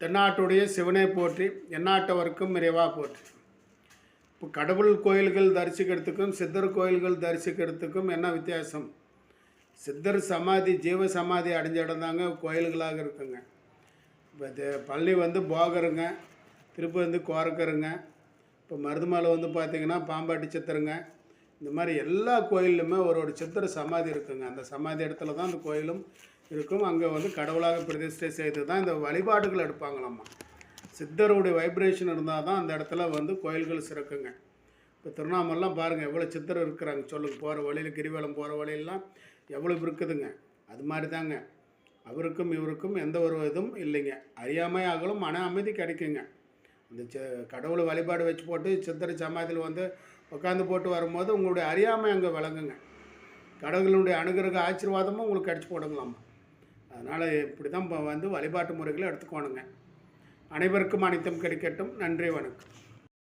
தென்னாட்டுடைய சிவனை போற்றி எந்நாட்டவர்க்கும் இறைவா போற்றி. இப்போ கடவுள் கோயில்கள் தரிசிக்கிறதுக்கும் சித்தர் கோயில்கள் தரிசிக்கிறதுக்கும் என்ன வித்தியாசம்? சித்தர் சமாதி ஜீவ சமாதி அடைஞ்ச இடம் தாங்க கோயில்களாக இருக்குங்க. இப்போ இது பள்ளி வந்து போகருங்க திருப்பி வந்து கோரக்கருங்க. இப்போ மருதுமலை வந்து பார்த்திங்கன்னா பாம்பாட்டி சித்தருங்க. இந்த மாதிரி எல்லா கோயில்லையுமே ஒரு ஒரு சித்தர் சமாதி இருக்குங்க. அந்த சமாதி இடத்துல தான் அந்த கோயிலும் இருக்கும். அங்கே வந்து கடவுளாக பிரதிஷ்டை செய்து தான் இந்த வழிபாடுகள் எடுப்பாங்களாம்மா. சித்தருடைய வைப்ரேஷன் இருந்தால் தான் அந்த இடத்துல வந்து கோயில்கள் சிறக்குங்க. இப்போ திருவண்ணாமலாம் பாருங்கள் எவ்வளோ சித்தர் இருக்கிறாங்க சொல்லுங்கள் போகிற வழியில் கிரிவலம் போகிற வழியெல்லாம் எவ்வளோ இருக்குதுங்க. அது மாதிரி தாங்க அவருக்கும் இவருக்கும் எந்த ஒரு இதுவும் இல்லைங்க. அறியாமை ஆகலும் மன அமைதி கிடைக்குங்க. இந்த ச கடவுளை வழிபாடு வச்சு போட்டு சித்தர் சமாதியில் வந்து உட்காந்து போட்டு வரும்போது உங்களுடைய அறியாமை அங்கே விளங்குங்க. கடவுளுடைய அனுகிரக ஆசீர்வாதமும் உங்களுக்கு கிடச்சி போடுங்களாம்மா. அதனால் இப்படி தான் வந்து வழிபாட்டு முறைகளை எடுத்துக்கோணுங்க அனைவருக்கும் அனைத்தும் கிடைக்கட்டும். நன்றி வணக்கம்.